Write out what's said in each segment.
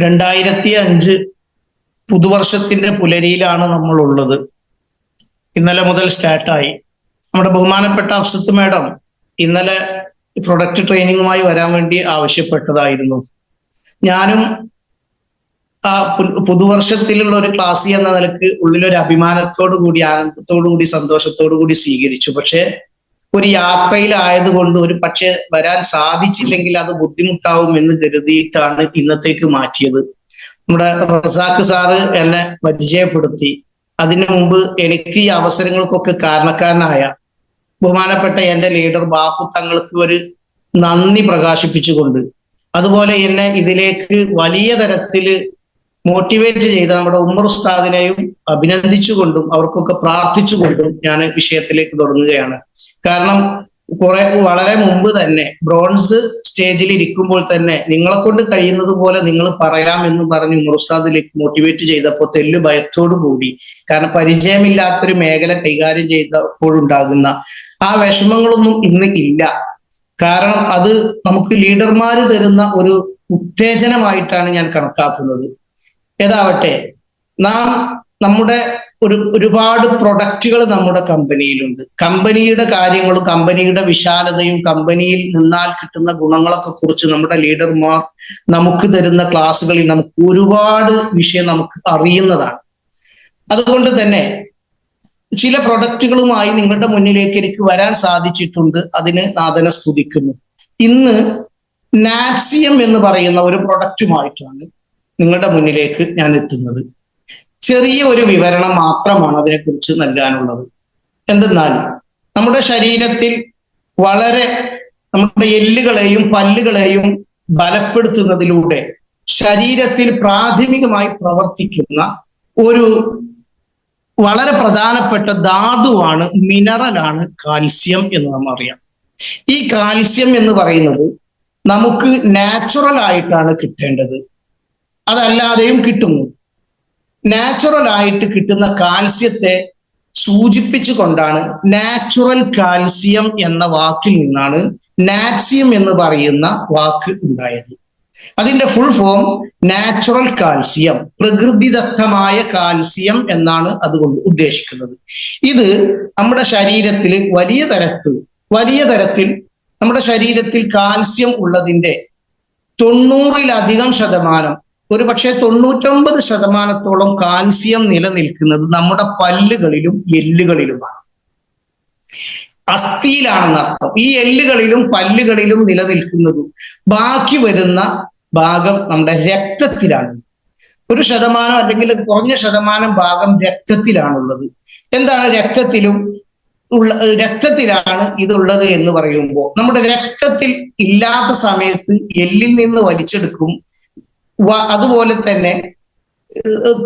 രണ്ടായിരത്തി അഞ്ച് പുതുവർഷത്തിന്റെ പുലരിയിലാണ് നമ്മൾ ഉള്ളത് ഇന്നലെ മുതൽ സ്റ്റാർട്ടായി. നമ്മുടെ ബഹുമാനപ്പെട്ട അഫ്സത്ത് മാഡം ഇന്നലെ പ്രൊഡക്റ്റ് ട്രെയിനിങ്ങുമായി വരാൻ വേണ്ടി ആവശ്യപ്പെട്ടതായിരുന്നു. ഞാനും ആ പുതുവർഷത്തിലുള്ള ഒരു ക്ലാസ് എന്ന നിലയ്ക്ക് ഉള്ളിലൊരു അഭിമാനത്തോടു കൂടി ആനന്ദത്തോടു കൂടി സന്തോഷത്തോടു കൂടി സ്വീകരിച്ചു. പക്ഷെ ഒരു യാത്രയിലായതുകൊണ്ട് ഒരു പക്ഷെ വരാൻ സാധിച്ചില്ലെങ്കിൽ അത് ബുദ്ധിമുട്ടാവും എന്ന് കരുതിയിട്ടാണ് ഇന്നത്തേക്ക് മാറ്റിയത്. നമ്മുടെ റസാഖ് സാറ് എന്നെ പരിചയപ്പെടുത്തി. അതിനു മുമ്പ് എനിക്ക് ഈ അവസരങ്ങൾക്കൊക്കെ കാരണക്കാരനായ ബഹുമാനപ്പെട്ട എന്റെ ലീഡർ ബാപ്പു തങ്ങൾക്ക് ഒരു നന്ദി പ്രകാശിപ്പിച്ചുകൊണ്ട് അതുപോലെ എന്നെ ഇതിലേക്ക് വലിയ തരത്തിൽ മോട്ടിവേറ്റ് ചെയ്ത നമ്മുടെ ഉമ്മർ ഉസ്താദിനെയും അഭിനന്ദിച്ചുകൊണ്ടും അവർക്കൊക്കെ പ്രാർത്ഥിച്ചുകൊണ്ടും ഞാൻ വിഷയത്തിലേക്ക് തുടങ്ങുകയാണ്. കാരണം കുറെ വളരെ മുമ്പ് തന്നെ ബ്രോൺസ് സ്റ്റേജിൽ ഇരിക്കുമ്പോൾ തന്നെ നിങ്ങളെ കൊണ്ട് കഴിയുന്നത് പോലെ നിങ്ങൾ പറയാം എന്ന് പറഞ്ഞ് ഉസ്താദിലേക്ക് മോട്ടിവേറ്റ് ചെയ്തപ്പോൾ തെല്ല് ഭയത്തോടു കൂടി. കാരണം പരിചയമില്ലാത്തൊരു മേഖല കൈകാര്യം ചെയ്തപ്പോഴുണ്ടാകുന്ന ആ വിഷമങ്ങളൊന്നും ഇന്ന് ഇല്ല. കാരണം അത് നമുക്ക് ലീഡർമാർ തരുന്ന ഒരു ഉത്തേജനമായിട്ടാണ് ഞാൻ കണക്കാക്കുന്നത്. ഏതാവട്ടെ നാം നമ്മുടെ ഒരു ഒരുപാട് പ്രൊഡക്റ്റുകൾ നമ്മുടെ കമ്പനിയിലുണ്ട്. കമ്പനിയുടെ കാര്യങ്ങളും കമ്പനിയുടെ വിശാലതയും കമ്പനിയിൽ നിന്നാൽ കിട്ടുന്ന ഗുണങ്ങളൊക്കെ കുറിച്ച് നമ്മുടെ ലീഡർമാർ നമുക്ക് തരുന്ന ക്ലാസ്സുകളിൽ നമുക്ക് ഒരുപാട് വിഷയം നമുക്ക് അറിയുന്നതാണ്. അതുകൊണ്ട് തന്നെ ചില പ്രൊഡക്റ്റുകളുമായി നിങ്ങളുടെ മുന്നിലേക്ക് എനിക്ക് വരാൻ സാധിച്ചിട്ടുണ്ട്. അതിന് നാദന സ്തുതിക്കുന്നു. ഇന്ന് നാപ്സിയം എന്ന് പറയുന്ന ഒരു പ്രൊഡക്റ്റുമായിട്ടാണ് നിങ്ങളുടെ മുന്നിലേക്ക് ഞാൻ എത്തുന്നത്. ചെറിയ ഒരു വിവരണം മാത്രമാണ് അതിനെക്കുറിച്ച് നൽകാനുള്ളത്. എന്തെന്നാൽ നമ്മുടെ ശരീരത്തിൽ വളരെ നമ്മുടെ എല്ലുകളെയും പല്ലുകളെയും ബലപ്പെടുത്തുന്നതിലൂടെ ശരീരത്തിൽ പ്രാഥമികമായി പ്രവർത്തിക്കുന്ന ഒരു വളരെ പ്രധാനപ്പെട്ട ധാതുവാണ് മിനറലാണ് കാൽസ്യം എന്ന് നമ്മൾ അറിയാം. ഈ കാൽസ്യം എന്ന് പറയുന്നത് നമുക്ക് നാച്ചുറൽ ആയിട്ടാണ് കിട്ടേണ്ടത്. അതല്ലാതെയും കിട്ടുന്നു. നാച്ചുറൽ ആയിട്ട് കിട്ടുന്ന കാൽസ്യത്തെ സൂചിപ്പിച്ചുകൊണ്ടാണ് നാച്ചുറൽ കാൽസ്യം എന്ന വാക്കിൽ നിന്നാണ് നാറ്റ്സ്യം എന്ന് പറയുന്ന വാക്ക് ഉണ്ടായത്. അതിന്റെ ഫുൾ ഫോം നാച്ചുറൽ കാൽസ്യം പ്രകൃതിദത്തമായ കാൽസ്യം എന്നാണ് അതുകൊണ്ട് ഉദ്ദേശിക്കുന്നത്. ഇത് നമ്മുടെ ശരീരത്തിൽ വലിയ തരത്തിൽ വലിയ തരത്തിൽ നമ്മുടെ ശരീരത്തിൽ കാൽസ്യം ഉള്ളതിന്റെ തൊണ്ണൂറിലധികം ശതമാനം ഒരു പക്ഷേ തൊണ്ണൂറ്റൊമ്പത് ശതമാനത്തോളം കാൽസ്യം നിലനിൽക്കുന്നത് നമ്മുടെ പല്ലുകളിലും എല്ലുകളിലുമാണ്. അസ്ഥിയിലാണെന്ന് അർത്ഥം. ഈ എല്ലുകളിലും പല്ലുകളിലും നിലനിൽക്കുന്നതും ബാക്കി വരുന്ന ഭാഗം നമ്മുടെ രക്തത്തിലാണ്. ഒരു ശതമാനം അല്ലെങ്കിൽ കുറഞ്ഞ ശതമാനം ഭാഗം രക്തത്തിലാണുള്ളത്. എന്താണ് രക്തത്തിലും ഉള്ള രക്തത്തിലാണ് ഇതുള്ളത് എന്ന് പറയുമ്പോൾ നമ്മുടെ രക്തത്തിൽ ഇല്ലാത്ത സമയത്ത് എല്ലിൽ നിന്ന് വലിച്ചെടുക്കും അതുപോലെ തന്നെ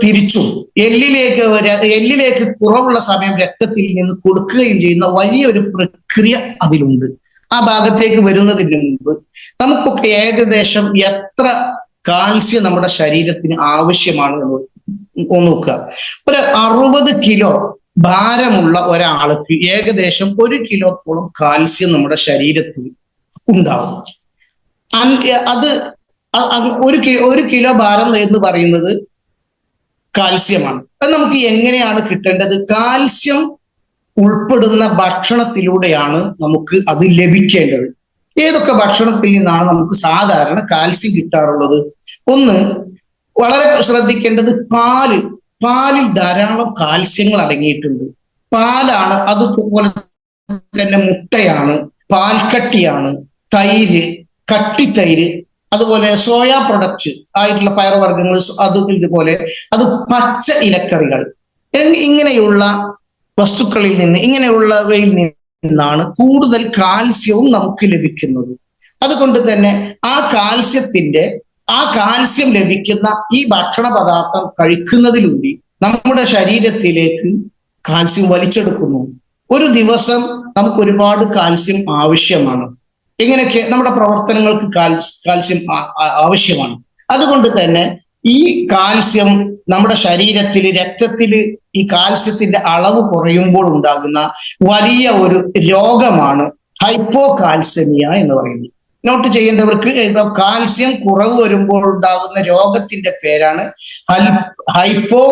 തിരിച്ചു. എല്ലിലേക്ക് എല്ലിലേക്ക് കുറവുള്ള സമയം രക്തത്തിൽ നിന്ന് കൊടുക്കുകയും ചെയ്യുന്ന വലിയൊരു പ്രക്രിയ അതിലുണ്ട്. ആ ഭാഗത്തേക്ക് വരുന്നതിന് മുമ്പ് നമുക്കൊക്കെ ഏകദേശം എത്ര കാൽസ്യം നമ്മുടെ ശരീരത്തിന് ആവശ്യമാണ് എന്ന് നോക്കുക. ഒരു അറുപത് കിലോ ഭാരമുള്ള ഒരാൾക്ക് ഏകദേശം ഒരു കിലോത്തോളം കാൽസ്യം നമ്മുടെ ശരീരത്തിൽ ഉണ്ടാവും. അത് ഒരു ഒരു കിലോ ഭാരം എന്ന് പറയുന്നത് കാൽസ്യമാണ്. അത് നമുക്ക് എങ്ങനെയാണ് കിട്ടേണ്ടത്? കാൽസ്യം ഉൾപ്പെടുന്ന ഭക്ഷണത്തിലൂടെയാണ് നമുക്ക് അത് ലഭിക്കേണ്ടത്. ഏതൊക്കെ ഭക്ഷണത്തിൽ നിന്നാണ് നമുക്ക് സാധാരണ കാൽസ്യം കിട്ടാറുള്ളത്? ഒന്ന് വളരെ ശ്രദ്ധിക്കേണ്ടത് പാൽ. പാലിൽ ധാരാളം കാൽസ്യങ്ങൾ അടങ്ങിയിട്ടുണ്ട്. പാലാണ് അതുപോലെ തന്നെ മുട്ടയാണ് പാൽക്കട്ടിയാണ് തൈര് കട്ടിത്തൈര് അതുപോലെ സോയ പ്രൊഡക്റ്റ് ആയിട്ടുള്ള പയറുവർഗങ്ങൾ അത് ഇതുപോലെ. അത് പച്ച ഇലക്കറികൾ. ഇങ്ങനെയുള്ള വസ്തുക്കളിൽ നിന്ന് ഇങ്ങനെയുള്ളവയിൽ നിന്നാണ് കൂടുതൽ കാൽസ്യവും നമുക്ക് ലഭിക്കുന്നത്. അതുകൊണ്ട് തന്നെ ആ കാൽസ്യത്തിന്റെ ആ കാൽസ്യം ലഭിക്കുന്ന ഈ ഭക്ഷണ പദാർത്ഥം കഴിക്കുന്നതിലൂടെ നമ്മുടെ ശരീരത്തിലേക്ക് കാൽസ്യം വലിച്ചെടുക്കുന്നു. ഒരു ദിവസം നമുക്ക് ഒരുപാട് കാൽസ്യം ആവശ്യമാണ്. ഇങ്ങനെയൊക്കെ നമ്മുടെ പ്രവർത്തനങ്ങൾക്ക് കാൽസ്യം ആവശ്യമാണ്. അതുകൊണ്ട് തന്നെ ഈ കാൽസ്യം നമ്മുടെ ശരീരത്തിൽ രക്തത്തിൽ ഈ കാൽസ്യത്തിന്റെ അളവ് കുറയുമ്പോൾ ഉണ്ടാകുന്ന വലിയ ഒരു രോഗമാണ് ഹൈപ്പോ കാൽസ്യമിയ എന്ന് പറയുന്നത്. നോട്ട് ചെയ്യേണ്ടവർക്ക് കാൽസ്യം കുറവ് വരുമ്പോൾ ഉണ്ടാകുന്ന രോഗത്തിന്റെ പേരാണ് ഹൈപ്പോ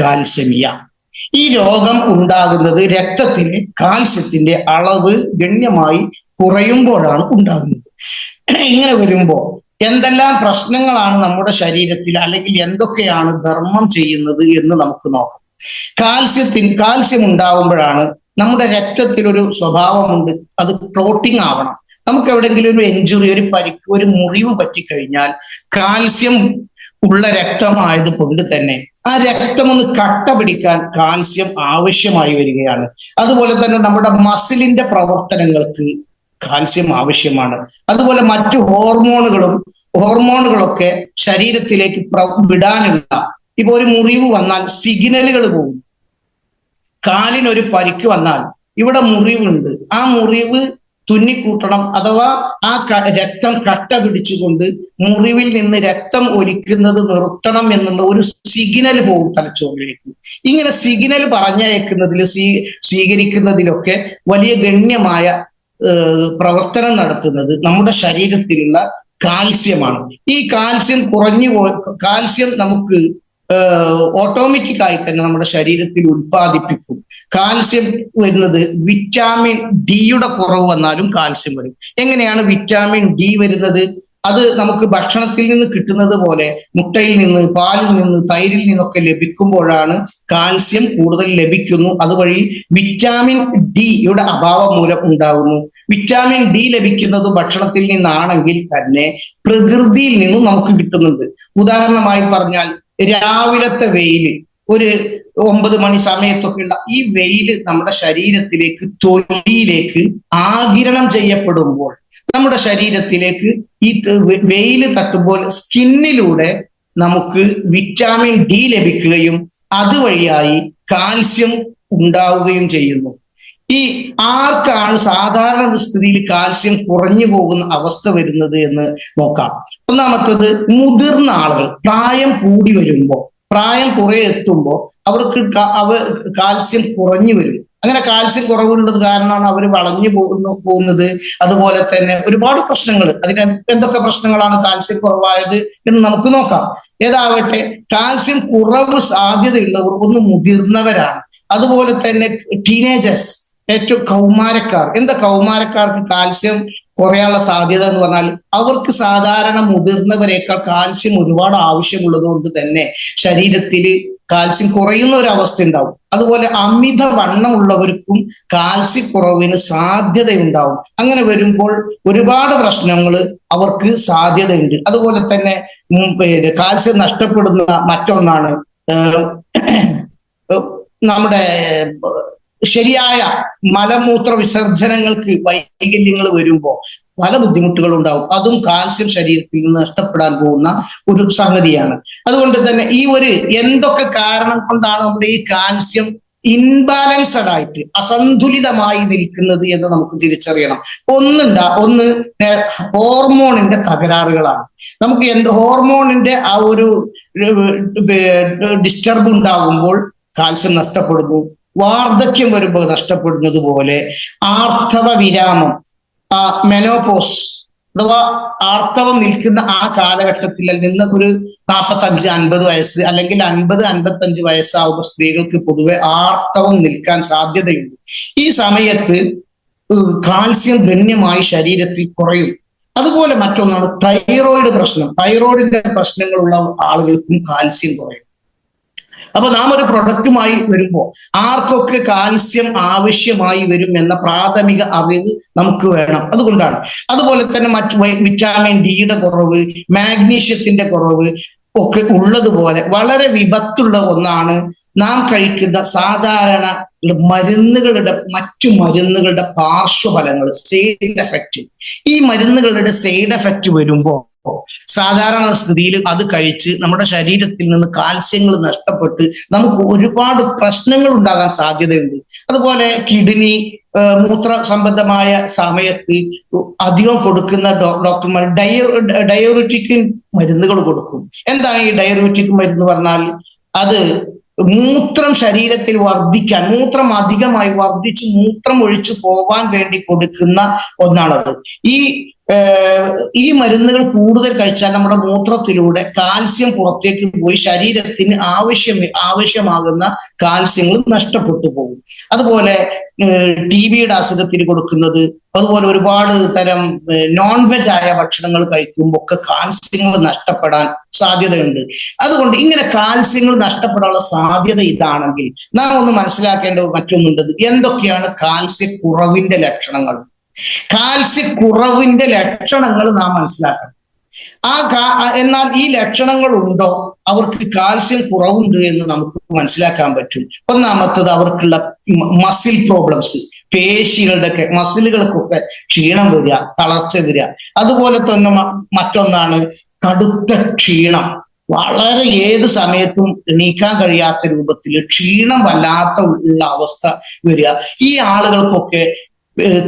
കാൽസ്യമിയ ഈ രോഗം ഉണ്ടാകുന്നത് രക്തത്തിലെ കാൽസ്യത്തിന്റെ അളവ് ഗണ്യമായി കുറയുമ്പോഴാണ് ഉണ്ടാകുന്നത്. ഇങ്ങനെ വരുമ്പോൾ എന്തെല്ലാം പ്രശ്നങ്ങളാണ് നമ്മുടെ ശരീരത്തിൽ അല്ലെങ്കിൽ എന്തൊക്കെയാണ് ധർമ്മം ചെയ്യുന്നത് എന്ന് നമുക്ക് നോക്കാം. കാൽസ്യത്തിൽ കാൽസ്യം ഉണ്ടാവുമ്പോഴാണ് നമ്മുടെ രക്തത്തിൽ ഒരു സ്വഭാവമുണ്ട്. അത് ക്ലോട്ടിംഗ് ആവണം. നമുക്ക് എവിടെയെങ്കിലും ഒരു എഞ്ചുറി ഒരു പരിക്ക് ഒരു മുറിവ് പറ്റിക്കഴിഞ്ഞാൽ കാൽസ്യം ഉള്ള രക്തമായത് കൊണ്ട് തന്നെ ആ രക്തം ഒന്ന് കട്ട പിടിക്കാൻ കാൽസ്യം ആവശ്യമായി വരികയാണ്. അതുപോലെ തന്നെ നമ്മുടെ മസിലിന്റെ പ്രവർത്തനങ്ങൾക്ക് കാൽസ്യം ആവശ്യമാണ്. അതുപോലെ മറ്റു ഹോർമോണുകളും ഹോർമോണുകളൊക്കെ ശരീരത്തിലേക്ക് വിടാനുള്ള ഇപ്പൊ ഒരു മുറിവ് വന്നാൽ സിഗ്നലുകൾ പോകും. കാലിനൊരു പരിക്ക് വന്നാൽ ഇവിടെ മുറിവുണ്ട്. ആ മുറിവ് തുന്നിക്കൂട്ടണം അഥവാ ആ രക്തം കട്ട പിടിച്ചുകൊണ്ട് മുറിവിൽ നിന്ന് രക്തം ഒലിക്കുന്നത് നിർത്തണം എന്നുള്ള ഒരു സിഗ്നൽ പോകും തലച്ചോറിലേക്ക്. ഇങ്ങനെ സിഗ്നൽ പറഞ്ഞയക്കുന്നതിൽ സ്വീ സ്വീകരിക്കുന്നതിലൊക്കെ വലിയ ഗണ്യമായ പ്രവർത്തനം നടത്തുന്നത് നമ്മുടെ ശരീരത്തിലുള്ള കാൽസ്യമാണ്. ഈ കാൽസ്യം കുറഞ്ഞു കാൽസ്യം നമുക്ക് ഓട്ടോമാറ്റിക് ആയി തന്നെ നമ്മുടെ ശരീരത്തിൽ ഉത്പാദിപ്പിക്കും കാൽസ്യം വരുന്നത് വിറ്റാമിൻ ഡിയുടെ കുറവ് വന്നാലും കാൽസ്യം വരും. എങ്ങനെയാണ് വിറ്റാമിൻ ഡി വരുന്നത്? അത് നമുക്ക് ഭക്ഷണത്തിൽ നിന്ന് കിട്ടുന്നത് പോലെ മുട്ടയിൽ നിന്ന് പാലിൽ നിന്ന് തൈരിൽ നിന്നൊക്കെ ലഭിക്കുമ്പോഴാണ് കാൽസ്യം കൂടുതൽ ലഭിക്കുന്നു. അതുവഴി വിറ്റാമിൻ ഡിയുടെ അഭാവം മൂലം ഉണ്ടാകുന്നു. വിറ്റാമിൻ ഡി ലഭിക്കുന്നത് ഭക്ഷണത്തിൽ നിന്നാണെങ്കിൽ തന്നെ പ്രകൃതിയിൽ നിന്നും നമുക്ക് കിട്ടുന്നുണ്ട്. ഉദാഹരണമായി പറഞ്ഞാൽ രാവിലത്തെ വെയിൽ ഒരു ഒമ്പത് മണി സമയത്തൊക്കെയുള്ള ഈ വെയിൽ നമ്മുടെ ശരീരത്തിലേക്ക് തൊലിയിലേക്ക് ആകിരണം ചെയ്യപ്പെടുമ്പോൾ നമ്മുടെ ശരീരത്തിലേക്ക് ഈ വെയിൽ തട്ടുമ്പോൾ സ്കിന്നിലൂടെ നമുക്ക് വിറ്റാമിൻ ഡി ലഭിക്കുകയും അതുവഴിയായി കാൽസ്യം ഉണ്ടാവുകയും ചെയ്യുന്നു. ഈ ആർക്കാണ് സാധാരണ സ്ഥിതിയിൽ കാൽസ്യം കുറഞ്ഞു പോകുന്ന അവസ്ഥ വരുന്നത് എന്ന് നോക്കാം. ഒന്നാമത്തത് മുതിർന്ന ആളുകൾ പ്രായം കൂടി വരുമ്പോൾ പ്രായം കുറെ എത്തുമ്പോൾ അവർക്ക് അവ കാൽസ്യം കുറഞ്ഞു വരും. അങ്ങനെ കാൽസ്യം കുറവുള്ളത് കാരണമാണ് അവർ വളഞ്ഞു പോകുന്നു പോകുന്നത്. അതുപോലെ തന്നെ ഒരുപാട് പ്രശ്നങ്ങൾ. അതിന് എന്തൊക്കെ പ്രശ്നങ്ങളാണ് കാൽസ്യം കുറവായത് എന്ന് നമുക്ക് നോക്കാം. ഏതാവട്ടെ കാൽസ്യം കുറവ് സാധ്യതയുള്ളവർ ഒന്ന് മുതിർന്നവരാണ്. അതുപോലെ തന്നെ ടീനേജേഴ്സ് ഏറ്റവും കൗമാരക്കാർ. എന്താ കൗമാരക്കാർക്ക് കാൽസ്യം കുറയാനുള്ള സാധ്യത എന്ന് പറഞ്ഞാൽ അവർക്ക് സാധാരണ മുതിർന്നവരെക്കാൾ കാൽസ്യം ഒരുപാട് ആവശ്യമുള്ളത് കൊണ്ട് തന്നെ ശരീരത്തിൽ കാൽസ്യം കുറയുന്ന ഒരു അവസ്ഥ ഉണ്ടാവും. അതുപോലെ അമിത വണ്ണമുള്ളവർക്കും കാൽസ്യ കുറവിന് സാധ്യതയുണ്ടാവും. അങ്ങനെ വരുമ്പോൾ ഒരുപാട് പ്രശ്നങ്ങൾ അവർക്ക് സാധ്യതയുണ്ട്. അതുപോലെ തന്നെ കാൽസ്യം നഷ്ടപ്പെടുന്ന മറ്റൊന്നാണ് നമ്മുടെ ശരിയായ മലമൂത്ര വിസർജനങ്ങൾക്ക് വൈകല്യങ്ങൾ വരുമ്പോൾ പല ബുദ്ധിമുട്ടുകൾ ഉണ്ടാവും അതും കാൽസ്യം ശരീരത്തിൽ നിന്ന് നഷ്ടപ്പെടാൻ പോകുന്ന ഒരു സംഗതിയാണ്. അതുകൊണ്ട് തന്നെ ഈ ഒരു എന്തൊക്കെ കാരണം കൊണ്ടാണ് നമ്മുടെ ഈ കാൽസ്യം ഇൻബാലൻസഡ് ആയിട്ട് അസന്തുലിതമായി നിൽക്കുന്നത് എന്ന് നമുക്ക് തിരിച്ചറിയണം. ഒന്നുണ്ടാ ഒന്ന് ഹോർമോണിന്റെ തകരാറുകളാണ്. നമുക്ക് എന്ത് ഹോർമോണിന്റെ ആ ഒരു ഡിസ്റ്റർബ് ഉണ്ടാകുമ്പോൾ കാൽസ്യം നഷ്ടപ്പെടുന്നു. വാർദ്ധക്യം വരുമ്പോൾ നഷ്ടപ്പെടുന്നത് പോലെ ആർത്തവ വിരാമം ആ മെനോപോസ് അഥവാ ആർത്തവം നിൽക്കുന്ന ആ കാലഘട്ടത്തിൽ നിന്ന് ഒരു നാൽപ്പത്തി അഞ്ച് അൻപത് വയസ്സ് അല്ലെങ്കിൽ അൻപത് അൻപത്തി അഞ്ച് വയസ്സാവുമ്പോൾ സ്ത്രീകൾക്ക് പൊതുവെ ആർത്തവം നിൽക്കാൻ സാധ്യതയുണ്ട്. ഈ സമയത്ത് കാൽസ്യം ഗണ്യമായി ശരീരത്തിൽ കുറയും. അതുപോലെ മറ്റൊന്നാണ് തൈറോയിഡ് പ്രശ്നം. തൈറോയിഡിന്റെ പ്രശ്നങ്ങളുള്ള ആളുകൾക്കും കാൽസ്യം കുറയും. അപ്പൊ നാം ഒരു പ്രൊഡക്റ്റുമായി വരുമ്പോൾ ആർക്കൊക്കെ കാൽസ്യം ആവശ്യമായി വരും എന്ന പ്രാഥമിക അറിവ് നമുക്ക് വേണം. അതുകൊണ്ടാണ്. അതുപോലെ തന്നെ മറ്റ് വിറ്റാമിൻ ഡിയുടെ കുറവ് മാഗ്നീഷ്യത്തിന്റെ കുറവ് ഒക്കെ ഉള്ളതുപോലെ വളരെ വിപത്തുള്ള ഒന്നാണ് നാം കഴിക്കുന്ന സാധാരണ മരുന്നുകളുടെ മറ്റു മരുന്നുകളുടെ പാർശ്വഫലങ്ങൾ സൈഡ് എഫക്റ്റ് ഈ മരുന്നുകളുടെ സൈഡ് എഫക്റ്റ് വരുമ്പോൾ സാധാരണ സ്ഥിതിയിൽ അത് കഴിച്ച് നമ്മുടെ ശരീരത്തിൽ നിന്ന് കാൽസ്യങ്ങൾ നഷ്ടപ്പെട്ട് നമുക്ക് ഒരുപാട് പ്രശ്നങ്ങൾ ഉണ്ടാകാൻ സാധ്യതയുണ്ട്. അതുപോലെ കിഡ്നി മൂത്ര സംബന്ധമായ സമയത്ത് അധികം കൊടുക്കുന്ന ഡോക്ടർമാർ ഡയോ ഡയോറിറ്റിക് മരുന്നുകൾ കൊടുക്കും. എന്താണ് ഈ ഡയോറിറ്റിക് മരുന്ന് പറഞ്ഞാൽ? അത് മൂത്രം ശരീരത്തിൽ വർദ്ധിക്കാൻ മൂത്രം അധികമായി വർദ്ധിച്ച് മൂത്രം ഒഴിച്ചു പോവാൻ വേണ്ടി കൊടുക്കുന്ന ഒന്നാണത്. ഈ ഈ മരുന്നുകൾ കൂടുതൽ കഴിച്ചാൽ നമ്മുടെ മൂത്രത്തിലൂടെ കാൽസ്യം പുറത്തേക്ക് പോയി ശരീരത്തിന് ആവശ്യം ആവശ്യമാകുന്ന കാൽസ്യങ്ങൾ നഷ്ടപ്പെട്ടു പോകും. അതുപോലെ ടി ബിയുടെ അസുഖത്തിന് കൊടുക്കുന്നത് അതുപോലെ ഒരുപാട് തരം നോൺ വെജ് ആയ ഭക്ഷണങ്ങൾ കഴിക്കുമ്പോൾ ഒക്കെ കാൽസ്യങ്ങൾ നഷ്ടപ്പെടാൻ സാധ്യതയുണ്ട്. അതുകൊണ്ട് ഇങ്ങനെ കാൽസ്യങ്ങൾ നഷ്ടപ്പെടാനുള്ള സാധ്യത ഇതാണെങ്കിൽ നാം ഒന്ന് മനസ്സിലാക്കേണ്ട മറ്റൊന്നുണ്ടത് എന്തൊക്കെയാണ് കാൽസ്യ കുറവിന്റെ ലക്ഷണങ്ങൾ? കാൽസ്യ കുറവിന്റെ ലക്ഷണങ്ങൾ നാം മനസ്സിലാക്കണം. ആ എന്നാൽ ഈ ലക്ഷണങ്ങൾ ഉണ്ടോ അവർക്ക് കാൽസ്യം കുറവുണ്ട് എന്ന് നമുക്ക് മനസ്സിലാക്കാൻ പറ്റും. ഒന്നാമത്തത് അവർക്കുള്ള മസിൽ പ്രോബ്ലംസ് പേശികളുടെ ഒക്കെ മസിലുകൾക്കൊക്കെ ക്ഷീണം വരിക തളർച്ച വരിക. അതുപോലെ തന്നെ മറ്റൊന്നാണ് കടുത്ത ക്ഷീണം. വളരെ ഏത് സമയത്തും എണീക്കാൻ കഴിയാത്ത രൂപത്തിൽ ക്ഷീണം വല്ലാത്ത ഉള്ള അവസ്ഥ വരിക. ഈ ആളുകൾക്കൊക്കെ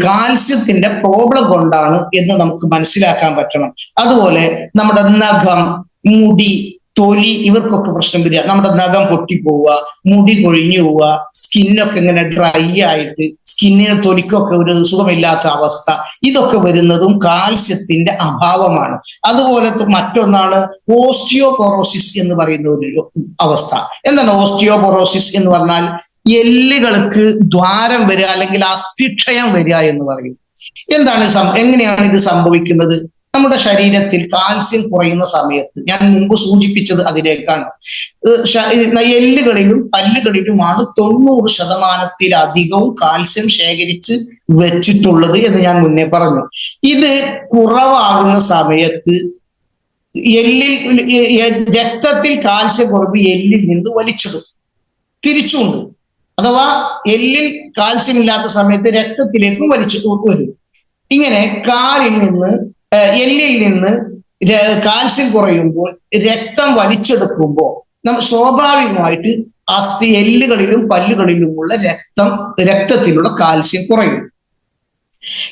കാൽസ്യത്തിന്റെ പ്രോബ്ലം കൊണ്ടാണ് എന്ന് നമുക്ക് മനസ്സിലാക്കാൻ പറ്റണം. അതുപോലെ നമ്മുടെ നഖം മുടി തൊലി ഇവർക്കൊക്കെ പ്രശ്നം വരിക. നമ്മുടെ നഖം പൊട്ടിപ്പോവുക മുടി കൊഴിഞ്ഞു പോവുക സ്കിന്നൊക്കെ ഇങ്ങനെ ഡ്രൈ ആയിട്ട് സ്കിന്നിന് തൊലിക്കൊക്കെ ഒരു സുഖമില്ലാത്ത അവസ്ഥ. ഇതൊക്കെ വരുന്നതും കാൽസ്യത്തിന്റെ അഭാവമാണ്. അതുപോലെ മറ്റൊന്നാണ് ഓസ്റ്റിയോപൊറോസിസ് എന്ന് പറയുന്ന ഒരു അവസ്ഥ. എന്താണ് ഓസ്റ്റിയോപൊറോസിസ് എന്ന് പറഞ്ഞാൽ എല്ലുകൾക്ക് ദ്വാരം വരിക അല്ലെങ്കിൽ അസ്ഥിക്ഷയം വരിക എന്ന് പറയും. എന്താണ് എങ്ങനെയാണ് ഇത് സംഭവിക്കുന്നത്? നമ്മുടെ ശരീരത്തിൽ കാൽസ്യം കുറയുന്ന സമയത്ത് ഞാൻ മുമ്പ് സൂചിപ്പിച്ചത് അതിലേക്കാണ്. എല്ലുകളിലും പല്ലുകളിലുമാണ് തൊണ്ണൂറ് ശതമാനത്തിലധികവും കാൽസ്യം ശേഖരിച്ച് വെച്ചിട്ടുള്ളത് എന്ന് ഞാൻ മുന്നേ പറഞ്ഞു. ഇത് കുറവാകുന്ന സമയത്ത് എല്ലിൽ രക്തത്തിൽ കാൽസ്യം കുറവ് എല്ലിൽ നിന്ന് വലിച്ചിടും. തിരിച്ചുണ്ട്. അഥവാ എല്ലിൽ കാൽസ്യം ഇല്ലാത്ത സമയത്ത് രക്തത്തിലേക്കും വലിച്ചു വരും. ഇങ്ങനെ കാലിൽ നിന്ന് എല്ലിൽ നിന്ന് കാൽസ്യം കുറയുമ്പോൾ രക്തം വലിച്ചെടുക്കുമ്പോൾ നമ്മൾ സ്വാഭാവികമായിട്ട് അസ്ഥി എല്ലുകളിലും പല്ലുകളിലുമുള്ള രക്തം രക്തത്തിലുള്ള കാൽസ്യം കുറയും.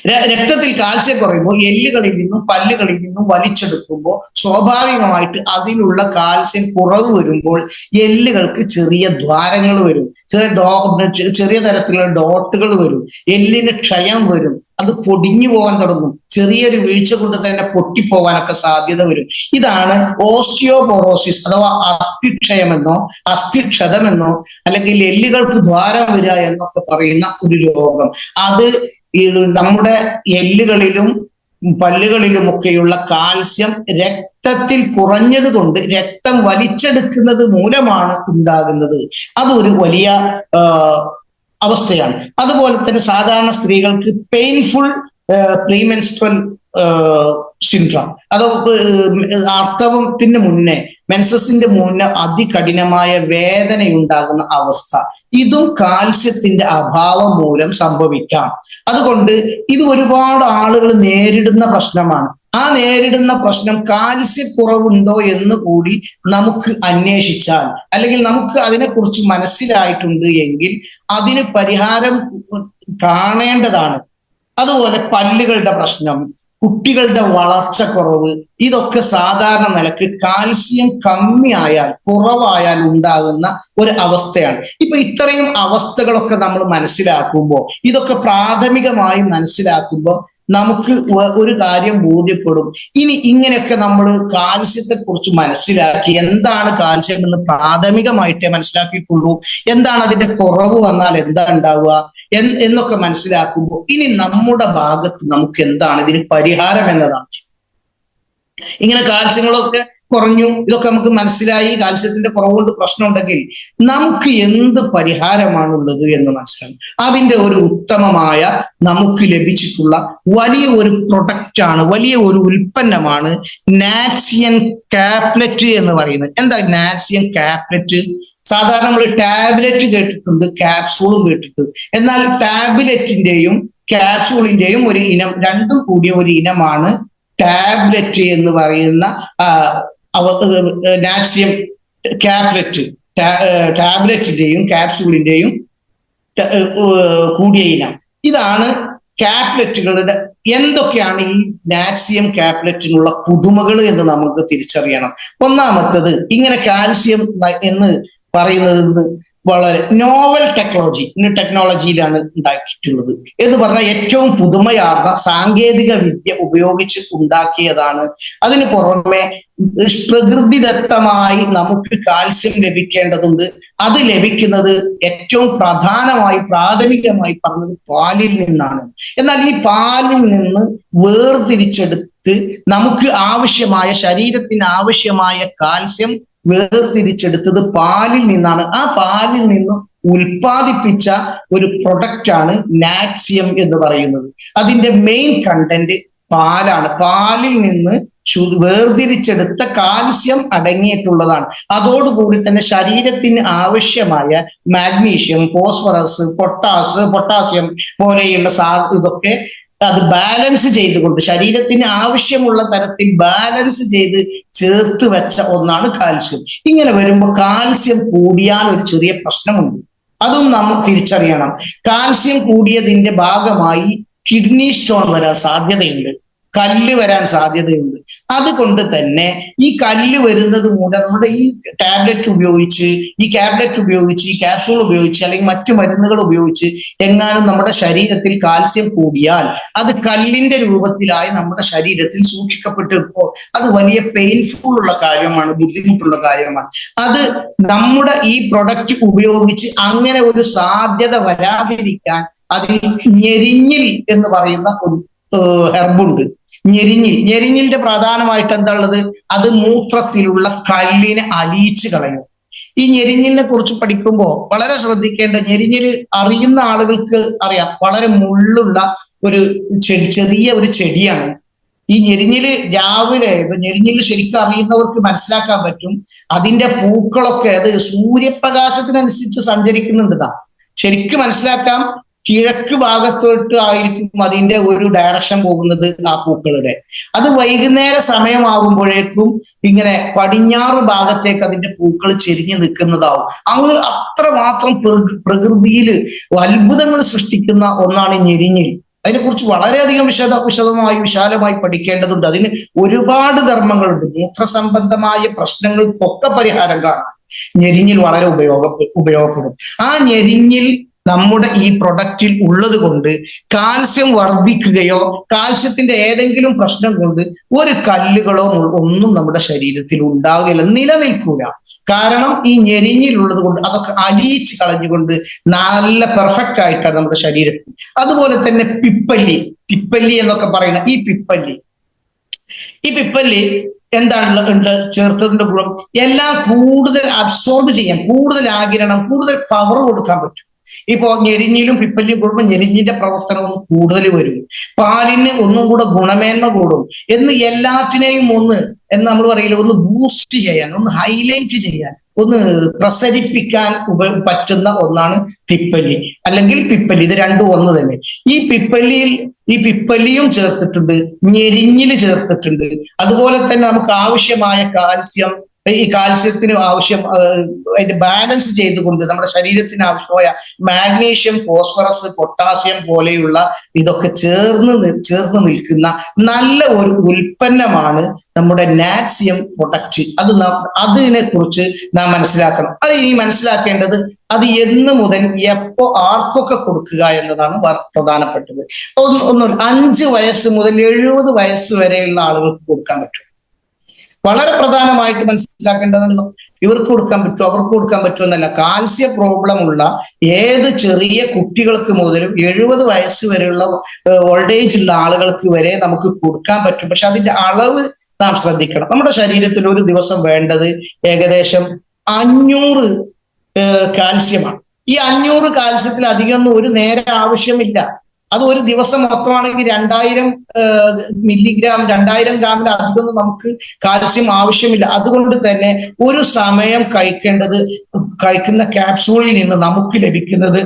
രക്തത്തിൽ കാൽസ്യം കുറയുമ്പോൾ എല്ലുകളിൽ നിന്നും പല്ലുകളിൽ നിന്നും വലിച്ചെടുക്കുമ്പോൾ സ്വാഭാവികമായിട്ട് അതിലുള്ള കാൽസ്യം കുറവ് വരുമ്പോൾ എല്ലുകൾക്ക് ചെറിയ ദ്വാരങ്ങൾ വരും. ചെറിയ ഡോ ചെറിയ തരത്തിലുള്ള ഡോട്ടുകൾ വരും. എല്ലിന് ക്ഷയം വരും. അത് പൊടിഞ്ഞു പോകാൻ തുടങ്ങും. ചെറിയൊരു വീഴ്ച കൊണ്ട് തന്നെ പൊട്ടിപ്പോകാനൊക്കെ സാധ്യത വരും. ഇതാണ് ഓസ്റ്റിയോപോറോസിസ് അഥവാ അസ്ഥിക്ഷയമെന്നോ അസ്ഥിക്ഷതമെന്നോ അല്ലെങ്കിൽ എല്ലുകൾക്ക് ദ്വാരം വരിക എന്നൊക്കെ പറയുന്ന ഒരു രോഗം. അത് നമ്മുടെ എല്ലുകളിലും പല്ലുകളിലുമൊക്കെയുള്ള കാൽസ്യം രക്തത്തിൽ കുറഞ്ഞത് കൊണ്ട് രക്തം വലിച്ചെടുക്കുന്നത് മൂലമാണ് ഉണ്ടാകുന്നത്. അതൊരു വലിയ അവസ്ഥയാണ്. അതുപോലെ തന്നെ സാധാരണ സ്ത്രീകൾക്ക് പെയിൻഫുൾ പ്രീമെൻസ്ട്രൽ സിൻഡ്രം അത് ആർത്തവത്തിന് മുന്നേ മെൻസസിന്റെ മുന്നേ അതികഠിനമായ വേദനയുണ്ടാകുന്ന അവസ്ഥ. ഇതും കാൽസ്യത്തിന്റെ അഭാവം മൂലം സംഭവിക്കാം. അതുകൊണ്ട് ഇത് ഒരുപാട് ആളുകൾ നേരിടുന്ന പ്രശ്നമാണ്. ആ നേരിടുന്ന പ്രശ്നം കാൽസ്യക്കുറവുണ്ടോ എന്ന് കൂടി നമുക്ക് അന്വേഷിച്ചാൽ അല്ലെങ്കിൽ നമുക്ക് അതിനെക്കുറിച്ച് മനസ്സിലായിട്ടുണ്ട് എങ്കിൽ അതിന് പരിഹാരം കാണേണ്ടതാണ്. അതുപോലെ പല്ലുകളുടെ പ്രശ്നം കുട്ടികളുടെ വളർച്ച കുറവ് ഇതൊക്കെ സാധാരണ നിലയ്ക്ക് കാൽസ്യം കമ്മിയായാൽ കുറവായാൽ ഉണ്ടാകുന്ന ഒരു അവസ്ഥയാണ്. ഇപ്പൊ ഇത്രയും അവസ്ഥകളൊക്കെ നമ്മൾ മനസ്സിലാക്കുമ്പോൾ ഇതൊക്കെ പ്രാഥമികമായി മനസ്സിലാക്കുമ്പോൾ നമുക്ക് ഒരു കാര്യം ബോധ്യപ്പെടും. ഇനി ഇങ്ങനെയൊക്കെ നമ്മൾ കാൽസ്യത്തെ കുറിച്ച് മനസ്സിലാക്കി എന്താണ് കാൽസ്യം എന്ന് പ്രാഥമികമായിട്ടേ മനസ്സിലാക്കിയിട്ടുള്ളൂ. എന്താണ് അതിന്റെ കുറവ് വന്നാൽ എന്താ ഉണ്ടാവുക എന്നൊക്കെ മനസ്സിലാക്കുമ്പോൾ ഇനി നമ്മുടെ ഭാഗത്ത് നമുക്ക് എന്താണ്? ഇതിന് പരിഹാരം എന്നതാണ്. ഇങ്ങനെ കാൽസ്യങ്ങളൊക്കെ കുറഞ്ഞു. ഇതൊക്കെ നമുക്ക് മനസ്സിലായി. കാൽസ്യത്തിന്റെ കുറവുകൊണ്ട് പ്രശ്നമുണ്ടെങ്കിൽ നമുക്ക് എന്ത് പരിഹാരമാണുള്ളത് എന്ന് മനസ്സിലാവും അതിന്റെ ഒരു ഉത്തമമായ നമുക്ക് ലഭിച്ചിട്ടുള്ള വലിയ ഒരു പ്രൊഡക്റ്റാണ് വലിയ ഒരു ഉൽപ്പന്നമാണ് നാറ്റ്സിയൻ കാപ്ലറ്റ് എന്ന് പറയുന്നത്. എന്താ നാറ്റ്സിയൻ കാപ്ലറ്റ്? സാധാരണ നമ്മൾ ടാബ്ലറ്റ് കേട്ടിട്ടുണ്ട് ക്യാപ്സൂളും കേട്ടിട്ടുണ്ട്. എന്നാൽ ടാബ്ലറ്റിന്റെയും ക്യാപ്സൂളിന്റെയും ഒരു ഇനം രണ്ടും കൂടിയ ഒരു ഇനമാണ് ടാബ്ലറ്റ് എന്ന് പറയുന്ന അവ- നാക്സിയം കാപ്ലറ്റ് ടാബ്ലറ്റിന്റെയും ഏർ കൂടിയ ഇനം. ഇതാണ് കാപ്ലറ്റുകളുടെ എന്തൊക്കെയാണ് ഈ നാക്സിയം കാപ്ലറ്റിനുള്ള പുതുമകൾ എന്ന് നമുക്ക് തിരിച്ചറിയണം. ഒന്നാമത്തത് ഇങ്ങനെ കാൽസ്യം എന്ന് പറയുന്നത് വളരെ നോവൽ ടെക്നോളജി ടെക്നോളജിയിലാണ് ഉണ്ടാക്കിയിട്ടുള്ളത്. എന്ന് പറഞ്ഞാൽ ഏറ്റവും പുതുമയാർന്ന സാങ്കേതിക വിദ്യ ഉപയോഗിച്ച് ഉണ്ടാക്കിയതാണ്. അതിന് പുറമെ പ്രകൃതിദത്തമായി നമുക്ക് കാൽസ്യം ലഭിക്കേണ്ടതുണ്ട്. അത് ലഭിക്കുന്നത് ഏറ്റവും പ്രധാനമായി പ്രാഥമികമായി പറഞ്ഞത് പാലിൽ നിന്നാണ്. എന്നാൽ ഈ പാലിൽ നിന്ന് വേർതിരിച്ചെടുത്ത് നമുക്ക് ആവശ്യമായ ശരീരത്തിന് ആവശ്യമായ കാൽസ്യം വേർതിരിച്ചെടുത്തത് പാലിൽ നിന്നാണ്. ആ പാലിൽ നിന്ന് ഉൽപ്പാദിപ്പിച്ച ഒരു പ്രൊഡക്റ്റ് ആണ് നാക്സിയം എന്ന് പറയുന്നത്. അതിന്റെ മെയിൻ കണ്ടന്റ് പാലാണ്. പാലിൽ നിന്ന് വേർതിരിച്ചെടുത്ത കാൽസ്യം അടങ്ങിയിട്ടുള്ളതാണ്. അതോടുകൂടി തന്നെ ശരീരത്തിന് ആവശ്യമായ മാഗ്നീഷ്യം ഫോസ്ഫറസ് പൊട്ടാസ് പൊട്ടാസ്യം പോലെയുള്ള സാ ഇതൊക്കെ അത് ബാലൻസ് ചെയ്തുകൊണ്ട് ശരീരത്തിന് ആവശ്യമുള്ള തരത്തിൽ ബാലൻസ് ചെയ്ത് ചേർത്ത് വെച്ച ഒന്നാണ് കാൽസ്യം ഇങ്ങനെ വരുമ്പോൾ കാൽസ്യം കൂടിയാൽ ഒരു ചെറിയ പ്രശ്നമുണ്ട്. അതും നമ്മൾ തിരിച്ചറിയണം. കാൽസ്യം കൂടിയതിന്റെ ഭാഗമായി കിഡ്നി സ്റ്റോൺ വരാൻ സാധ്യതയുണ്ട്. കല്ല് വരാൻ സാധ്യതയുണ്ട്. അതുകൊണ്ട് തന്നെ ഈ കല്ല് വരുന്നത് മൂലം നമ്മുടെ ഈ ടാബ്ലറ്റ് ഉപയോഗിച്ച് ഈ ടാബ്ലറ്റ് ഉപയോഗിച്ച് ഈ ക്യാപ്സൂൾ ഉപയോഗിച്ച് അല്ലെങ്കിൽ മറ്റു മരുന്നുകൾ ഉപയോഗിച്ച് എങ്ങാനും നമ്മുടെ ശരീരത്തിൽ കാൽസ്യം കൂടിയാൽ അത് കല്ലിന്റെ രൂപത്തിലായി നമ്മുടെ ശരീരത്തിൽ സൂക്ഷിക്കപ്പെട്ടിരിക്കുമ്പോൾ അത് വലിയ പെയിൻഫുൾ ഉള്ള കാര്യമാണ് ബുദ്ധിമുട്ടുള്ള കാര്യമാണ്. അത് നമ്മുടെ ഈ പ്രൊഡക്റ്റ് ഉപയോഗിച്ച് അങ്ങനെ ഒരു സാധ്യത വരാതിരിക്കാൻ അതിൽ ഞെരിഞ്ഞിൽ എന്ന് പറയുന്ന ഒരു ഹെർബുണ്ട് ഞെരിഞ്ഞിൽ. ഞെരിഞ്ഞിലിന്റെ പ്രധാനമായിട്ട് എന്താ ഉള്ളത് അത് മൂത്രത്തിലുള്ള കല്ലിനെ അലിയിച്ചു കളയും. ഈ ഞെരിഞ്ഞിലിനെ കുറിച്ച് പഠിക്കുമ്പോൾ വളരെ ശ്രദ്ധിക്കേണ്ട ഞെരിഞ്ഞിൽ അറിയുന്ന ആളുകൾക്ക് അറിയാം. വളരെ മുള്ളുള്ള ഒരു ചെറിയ ഒരു ചെടിയാണ്. ഈ ഞെരിഞ്ഞിൽ രാവിലെ ഇപ്പൊ ശരിക്കും അറിയുന്നവർക്ക് മനസ്സിലാക്കാൻ പറ്റും. അതിന്റെ പൂക്കളൊക്കെ അത് സൂര്യപ്രകാശത്തിനനുസരിച്ച് സഞ്ചരിക്കുന്നുണ്ട് ശരിക്കും മനസ്സിലാക്കാം. കിഴക്ക് ഭാഗത്തോട്ട് ആയിരിക്കും അതിന്റെ ഒരു ഡയറക്ഷൻ പോകുന്നത് ആ പൂക്കളുടെ. അത് വൈകുന്നേര സമയമാകുമ്പോഴേക്കും ഇങ്ങനെ പടിഞ്ഞാറ് ഭാഗത്തേക്ക് അതിന്റെ പൂക്കൾ ചെരിഞ്ഞു നിൽക്കുന്നതാവും. അങ്ങ് അത്രമാത്രം പ്രകൃതിയിൽ അത്ഭുതങ്ങൾ സൃഷ്ടിക്കുന്ന ഒന്നാണ് ഞെരിഞ്ഞിൽ. അതിനെക്കുറിച്ച് വളരെയധികം വിശദ വിശദമായി വിശാലമായി പഠിക്കേണ്ടതുണ്ട്. അതിന് ഒരുപാട് ധർമ്മങ്ങളുണ്ട്. മൂത്രസംബന്ധമായ പ്രശ്നങ്ങൾക്കൊക്കെ പരിഹാരം കാണാം. ഞെരിഞ്ഞിൽ വളരെ ഉപയോഗ ഉപയോഗപ്പെടും. ആ ഞെരിഞ്ഞിൽ നമ്മുടെ ഈ പ്രൊഡക്റ്റിൽ ഉള്ളത് കൊണ്ട് കാൽസ്യം വർദ്ധിക്കുകയോ കാൽസ്യത്തിന്റെ ഏതെങ്കിലും പ്രശ്നം കൊണ്ട് ഒരു കല്ലുകളോ ഒന്നും നമ്മുടെ ശരീരത്തിൽ ഉണ്ടാകില്ല നിലനിൽക്കൂല. കാരണം ഈ ഞെരിഞ്ഞിലുള്ളത് കൊണ്ട് അതൊക്കെ അലിയിച്ച് കളഞ്ഞുകൊണ്ട് നല്ല പെർഫെക്റ്റ് ആയിട്ടാണ് നമ്മുടെ ശരീരത്തിൽ അതുപോലെ തന്നെ പിപ്പല്ലി തിപ്പല്ലി എന്നൊക്കെ പറയുന്ന ഈ പിപ്പല്ലി. ഈ പിപ്പല്ലി എന്താണ് ഉണ്ട് ചേർത്തതിന്റെ ഗുണം? എല്ലാം കൂടുതൽ അബ്സോർബ് ചെയ്യാൻ കൂടുതൽ ആഗിരണം കൂടുതൽ പവർ കൊടുക്കാൻ പറ്റും. ഇപ്പോ ഞെരിഞ്ഞിലും പിപ്പലിലും കൂടുമ്പോൾ ഞെരിഞ്ഞിന്റെ പ്രവർത്തനം ഒന്ന് കൂടുതൽ വരും. പാലിന് ഒന്നും കൂടെ ഗുണമേന്മ കൂടും. എന്ന് എല്ലാറ്റിനെയും ഒന്ന് എന്ന് നമ്മൾ പറയില്ല ഒന്ന് ബൂസ്റ്റ് ചെയ്യാൻ ഒന്ന് ഹൈലൈറ്റ് ചെയ്യാൻ ഒന്ന് പ്രസരിപ്പിക്കാൻ ഉപ പറ്റുന്ന ഒന്നാണ് പിപ്പലി. അല്ലെങ്കിൽ പിപ്പലി ഇത് രണ്ടും ഒന്ന് തന്നെ. ഈ പിപ്പലിയിൽ ഈ പിപ്പലിയും ചേർത്തിട്ടുണ്ട് ഞെരിഞ്ഞിൽ ചേർത്തിട്ടുണ്ട്. അതുപോലെ തന്നെ നമുക്ക് ആവശ്യമായ കാൽസ്യം ഈ കാൽസ്യത്തിന് ആവശ്യം അതിന്റെ ബാലൻസ് ചെയ്തുകൊണ്ട് നമ്മുടെ ശരീരത്തിന് ആവശ്യമായ മാഗ്നീഷ്യം ഫോസ്ഫറസ് പൊട്ടാസ്യം പോലെയുള്ള ഇതൊക്കെ ചേർന്ന് ചേർന്ന് നിൽക്കുന്ന നല്ല ഒരു ഉൽപ്പന്നമാണ് നമ്മുടെ നാറ്റ്സിയം പ്രൊഡക്റ്റ് അത് അതിനെ കുറിച്ച് നാം മനസ്സിലാക്കണം. അത് ഇനി മനസ്സിലാക്കേണ്ടത് അത് എന്ന് മുതൽ എപ്പോ ആർക്കൊക്കെ കൊടുക്കുക എന്നതാണ് പ്രധാനപ്പെട്ടത്. ഒന്ന് അഞ്ച് വയസ്സ് മുതൽ എഴുപത് വയസ്സ് വരെയുള്ള ആളുകൾക്ക് കൊടുക്കാൻ പറ്റും. വളരെ പ്രധാനമായിട്ട് മനസ്സിലാക്കേണ്ടത് ഇവർക്ക് കൊടുക്കാൻ പറ്റും അവർക്ക് കൊടുക്കാൻ പറ്റുമോ എന്നല്ല കാൽസ്യ പ്രോബ്ലം ഉള്ള ഏത് ചെറിയ കുട്ടികൾക്ക് മുതലും എഴുപത് വയസ്സ് വരെയുള്ള ഓൾഡ് ഏജ് ഉള്ള ആളുകൾക്ക് വരെ നമുക്ക് കൊടുക്കാൻ പറ്റും. പക്ഷെ അതിന്റെ അളവ് നാം ശ്രദ്ധിക്കണം. നമ്മുടെ ശരീരത്തിൽ ഒരു ദിവസം വേണ്ടത് ഏകദേശം അഞ്ഞൂറ് കാൽസ്യമാണ്. ഈ അഞ്ഞൂറ് കാൽസ്യത്തിൽ അധികം ഒന്നും ഒരു നേരെ ആവശ്യമില്ല. അത് ഒരു ദിവസം മൊത്തമാണെങ്കിൽ രണ്ടായിരം മില്ലിഗ്രാം രണ്ടായിരം ഗ്രാമിൽ അധികം നമുക്ക് കാൽസ്യം ആവശ്യമില്ല. അതുകൊണ്ട് തന്നെ ഒരു സമയം കഴിക്കേണ്ടത് കഴിക്കുന്ന ക്യാപ്സൂളിൽ നിന്ന് നമുക്ക് ലഭിക്കുന്നത്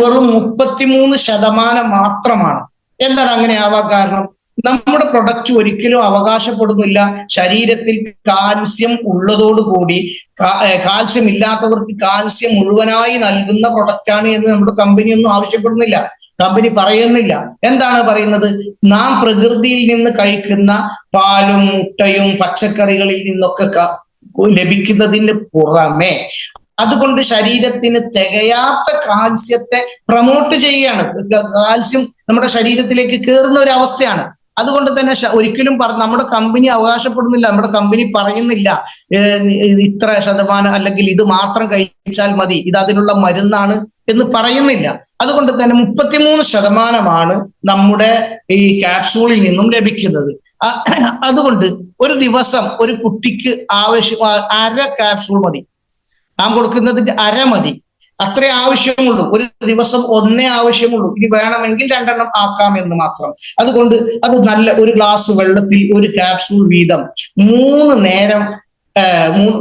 വെറും മുപ്പത്തിമൂന്ന് ശതമാനം മാത്രമാണ്. എന്താണ് അങ്ങനെ ആവാൻ കാരണം? നമ്മുടെ പ്രൊഡക്റ്റ് ഒരിക്കലും അവകാശപ്പെടുന്നില്ല. ശരീരത്തിൽ കാൽസ്യം ഉള്ളതോടുകൂടി കാൽസ്യം ഇല്ലാത്തവർക്ക് കാൽസ്യം മുഴുവനായി നൽകുന്ന പ്രൊഡക്റ്റാണ് എന്ന് നമ്മുടെ കമ്പനി ഒന്നും ആവശ്യപ്പെടുന്നില്ല. കമ്പനി പറയുന്നില്ല. എന്താണ് പറയുന്നത്? നാം പ്രകൃതിയിൽ നിന്ന് കഴിക്കുന്ന പാലും മുട്ടയും പച്ചക്കറികളിൽ നിന്നൊക്കെ ലഭിക്കുന്നതിന് പുറമെ അതുകൊണ്ട് ശരീരത്തിന് തികയാത്ത കാൽസ്യത്തെ പ്രമോട്ട് ചെയ്യുകയാണ്. കാൽസ്യം നമ്മുടെ ശരീരത്തിലേക്ക് കയറുന്ന ഒരു അവസ്ഥയാണ്. അതുകൊണ്ട് തന്നെ ഒരിക്കലും നമ്മുടെ കമ്പനി അവകാശപ്പെടുന്നില്ല നമ്മുടെ കമ്പനി പറയുന്നില്ല ഇത്ര ശതമാനം അല്ലെങ്കിൽ ഇത് മാത്രം കഴിച്ചാൽ മതി ഇത് അതിനുള്ള മരുന്നാണ് എന്ന് പറയുന്നില്ല. അതുകൊണ്ട് തന്നെ മുപ്പത്തിമൂന്ന് ശതമാനമാണ് നമ്മുടെ ഈ ക്യാപ്സൂളിൽ നിന്നും ലഭിക്കുന്നത്. അതുകൊണ്ട് ഒരു ദിവസം ഒരു കുട്ടിക്ക് ആവശ്യം അര ക്യാപ്സൂൾ മതി. നാം കൊടുക്കുന്നതിന്റെ അര മതി. അത്രേ ആവശ്യമുള്ളൂ. ഒരു ദിവസം ഒന്നേ ആവശ്യമുള്ളൂ. ഇനി വേണമെങ്കിൽ രണ്ടെണ്ണം ആക്കാം എന്ന് മാത്രം. അതുകൊണ്ട് അത് നല്ല ഒരു ഗ്ലാസ് വെള്ളത്തിൽ ഒരു ക്യാപ്സൂൾ വീതം. മൂന്ന് നേരം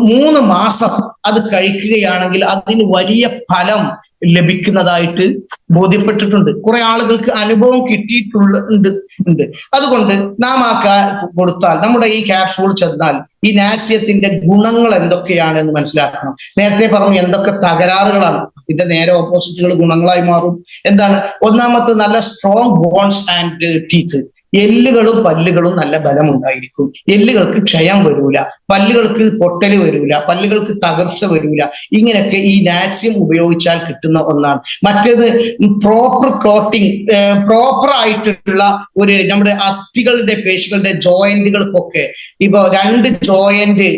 മൂന്ന് മാസം അത് കഴിക്കുകയാണെങ്കിൽ അതിന് വലിയ ഫലം ലഭിക്കുന്നതായിട്ട് ബോധ്യപ്പെട്ടിട്ടുണ്ട്. കുറെ ആളുകൾക്ക് അനുഭവം കിട്ടിയിട്ടുള്ള ഉണ്ട് അതുകൊണ്ട് നാം ആ കൊടുത്താൽ നമ്മുടെ ഈ ക്യാപ്സൂൾ ചെന്നാൽ ഈ നാസ്യത്തിന്റെ ഗുണങ്ങൾ എന്തൊക്കെയാണ് എന്ന് മനസ്സിലാക്കണം. നേരത്തെ പറഞ്ഞു എന്തൊക്കെ തകരാറുകളാണ്. ഇതിന്റെ നേരെ ഓപ്പോസിറ്റുകൾ ഗുണങ്ങളായി മാറും. എന്താണ്? ഒന്നാമത്തെ നല്ല സ്ട്രോങ് ബോൺസ് ആൻഡ് ടീത്ത് എല്ലുകളും പല്ലുകളും നല്ല ബലമുണ്ടായിരിക്കും. എല്ലുകൾക്ക് ക്ഷയം വരൂല. പല്ലുകൾക്ക് പൊട്ടൽ വരൂല. പല്ലുകൾക്ക് തകർച്ച വരൂല. ഇങ്ങനെയൊക്കെ ഈ നാറ്റ്സ്യം ഉപയോഗിച്ചാൽ കിട്ടുന്ന ഒന്നാണ്. മറ്റേത് പ്രോപ്പർ ക്ലോട്ടിങ് പ്രോപ്പർ ആയിട്ടുള്ള ഒരു നമ്മുടെ അസ്ഥികളുടെ പേശികളുടെ ജോയിന്റുകൾക്കൊക്കെ ഇപ്പൊ രണ്ട് ജോയിന്റ്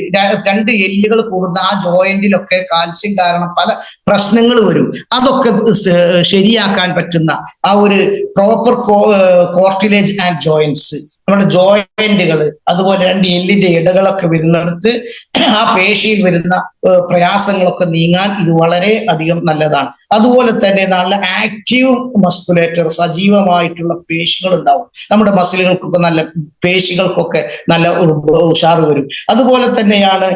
രണ്ട് എല്ലുകൾ കൂടുന്ന ആ ജോയിന്റിലൊക്കെ കാൽസ്യം കാരണം പല പ്രശ്നങ്ങൾ വരും. അതൊക്കെ ശരിയാക്കാൻ പറ്റുന്ന ആ ഒരു പ്രോപ്പർ കോർട്ടിലേജ് ആൻഡ് ജോയിന്റ്സ് നമ്മുടെ ജോയിന്റുകൾ അതുപോലെ രണ്ട് എല്ലിന്റെ ഇടകളൊക്കെ വരുന്നിടത്ത് ആ പേശിയിൽ വരുന്ന പ്രയാസങ്ങളൊക്കെ നീങ്ങാൻ ഇത് വളരെ അധികം നല്ലതാണ്. അതുപോലെ തന്നെ നല്ല ആക്റ്റീവ് മസ്കുലേറ്റർ സജീവമായിട്ടുള്ള പേശികൾ ഉണ്ടാവും. നമ്മുടെ മസിലുകൾക്കൊക്കെ നല്ല പേശികൾക്കൊക്കെ നല്ല ഉഷാറ് വരും. അതുപോലെ തന്നെയാണ്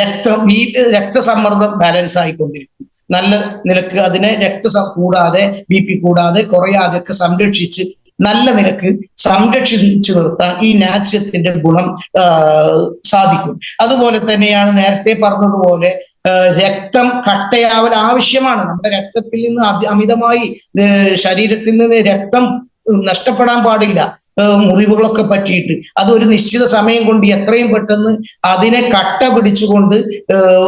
രക്തം ഈ രക്തസമ്മർദ്ദം ബാലൻസ് ആയിക്കൊണ്ടിരിക്കും. നല്ല നിലയ്ക്ക് അതിനെ രക്ത കൂടാതെ ബി പി കൂടാതെ കുറയാതെയൊക്കെ സംരക്ഷിച്ച് നല്ല നിരക്ക് സംരക്ഷിച്ചു നിർത്താൻ ഈ നാച്യത്തിന്റെ ഗുണം സാധിക്കും. അതുപോലെ തന്നെയാണ് നേരത്തെ പറഞ്ഞതുപോലെ രക്തം കട്ടയാവൽ ആവശ്യമാണ്. നമ്മുടെ രക്തത്തിൽ നിന്ന് അമിതമായി ശരീരത്തിൽ നിന്ന് രക്തം നഷ്ടപ്പെടാൻ പാടില്ല. മുറിവുകളൊക്കെ പറ്റിയിട്ട്. അത് ഒരു നിശ്ചിത സമയം കൊണ്ട് എത്രയും പെട്ടെന്ന് അതിനെ കട്ട പിടിച്ചുകൊണ്ട്